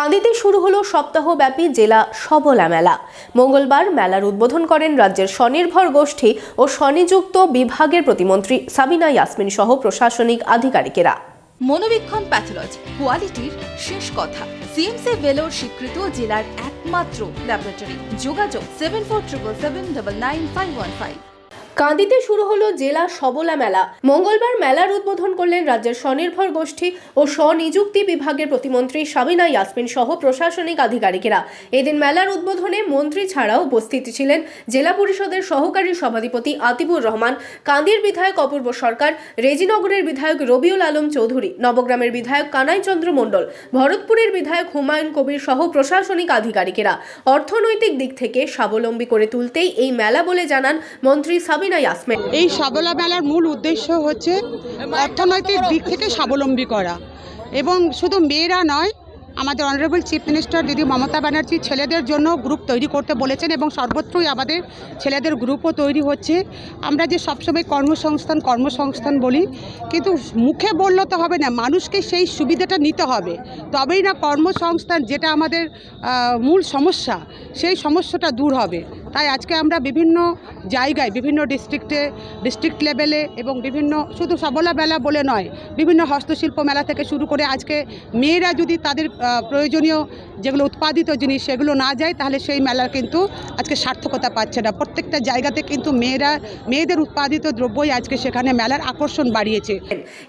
কান্দিতে শুরু হলো সপ্তাহব্যাপী জেলা সবলা মেলা। মঙ্গলবার মেলার উদ্বোধন করেন রাজ্যের স্বনির্ভর গোষ্ঠী ও স্বনিযুক্ত বিভাগের প্রতিমন্ত্রী সাবিনা ইয়াসমিন সহ প্রশাসনিক আধিকারিকেরা। মনোবীক্ষণ প্যাথোলজি, কোয়ালিটির শেষ কথা। সিএমসি ভেলোর স্বীকৃত জেলার একমাত্র ল্যাবরেটরি। যোগাযোগ seven four triple seven double nine five one five কান্দিতে শুরু হলো জেলা সবলা মেলা। মঙ্গলবার মেলার উদ্বোধন করলেন রাজ্যের স্বনির্ভর গোষ্ঠী ও স্বনিযুক্তি বিভাগের প্রতিমন্ত্রী সাবিনা ইয়াসমিন সহ প্রশাসনিক আধিকারিকেরা। এদিন মেলার উদ্বোধনে মন্ত্রী ছাড়াও উপস্থিত ছিলেন জেলা পরিষদের সহকারী সভাধিপতি আতিবুর রহমান কান্দির বিধায়ক অপূর্ব সরকার, রেজিনগরের বিধায়ক রবিউল আলম চৌধুরী, নবগ্রামের বিধায়ক কানাই চন্দ্র মণ্ডল, ভরতপুরের বিধায়ক হুমায়ুন কবির সহ প্রশাসনিক আধিকারিকেরা। অর্থনৈতিক দিক থেকে স্বাবলম্বী করে তুলতেই এই মেলা বলে জানান মন্ত্রী সাবিনা ইয়াসমিন এই সাবলা মেলার মূল উদ্দেশ্য হচ্ছে অর্থনৈতিক দিক থেকে স্বাবলম্বী করা। এবং শুধু মেয়েরা নয়, আমাদের অনারেবল চিফ মিনিস্টার দিদি মমতা ব্যানার্জি ছেলেদের জন্য গ্রুপ তৈরি করতে বলেছেন এবং সর্বত্রই আমাদের ছেলেদের গ্রুপও তৈরি হচ্ছে। আমরা যে সবসময় কর্মসংস্থান কর্মসংস্থান বলি, কিন্তু মুখে বললে তো হবে না, মানুষকে সেই সুবিধাটা নিতে হবে। তবেই না কর্মসংস্থান যেটা আমাদের মূল সমস্যা, সেই সমস্যাটা দূর হবে। তাই আজকে আমরা বিভিন্ন জায়গায়, বিভিন্ন ডিস্ট্রিক্টে ডিস্ট্রিক্ট লেভেলে এবং বিভিন্ন শুধু সবলা মেলা বলে নয়, বিভিন্ন হস্তশিল্প মেলা থেকে শুরু করে আজকে মেয়েরা যদি তাদের প্রয়োজনীয় যেগুলো উৎপাদিত জিনিস সেগুলো না যায়, তাহলে সেই মেলার কিন্তু আজকে সার্থকতা পাচ্ছে না। প্রত্যেকটা জায়গাতে কিন্তু মেয়েরা, মেয়েদের উৎপাদিত দ্রব্যই আজকে সেখানে মেলার আকর্ষণ বাড়িয়েছে।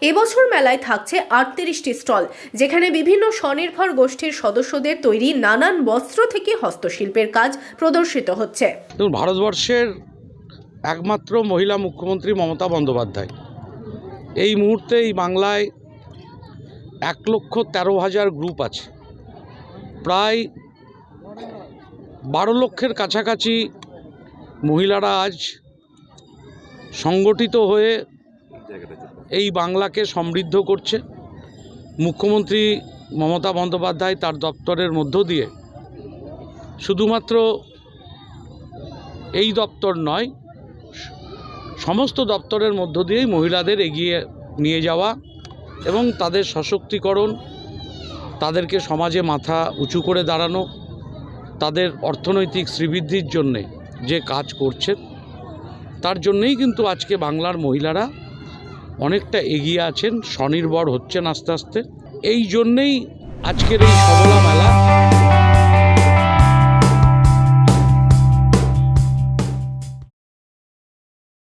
এবছর মেলায় থাকছে আটত্রিশটি স্টল, যেখানে বিভিন্ন স্বনির্ভর গোষ্ঠীর সদস্যদের তৈরি নানান বস্ত্র থেকে হস্তশিল্পের কাজ প্রদর্শিত হচ্ছে। দেখুন, ভারতবর্ষের একমাত্র মহিলা মুখ্যমন্ত্রী মমতা বন্দ্যোপাধ্যায়। এই মুহূর্তে এই বাংলায় এক লক্ষ তেরো হাজার গ্রুপ আছে। প্রায় বারো লক্ষের কাছাকাছি মহিলারা আজ সংগঠিত হয়ে এই বাংলাকে সমৃদ্ধ করছে। মুখ্যমন্ত্রী মমতা বন্দ্যোপাধ্যায় তার দপ্তরের মধ্য দিয়ে শুধুমাত্র এই দপ্তর নয়, সমস্ত দপ্তরের মধ্য দিয়েই মহিলাদের এগিয়ে নিয়ে যাওয়া এবং তাদের সশক্তিকরণ, তাদেরকে সমাজে মাথা উঁচু করে দাঁড়ানো, তাদের অর্থনৈতিক শ্রীবৃদ্ধির জন্যে যে কাজ করছে, তার জন্যেই কিন্তু আজকে বাংলার মহিলারা অনেকটা এগিয়ে আছেন, স্বনির্ভর হচ্ছেন আস্তে আস্তে। এই জন্যেই আজকের এই সবলা মেলা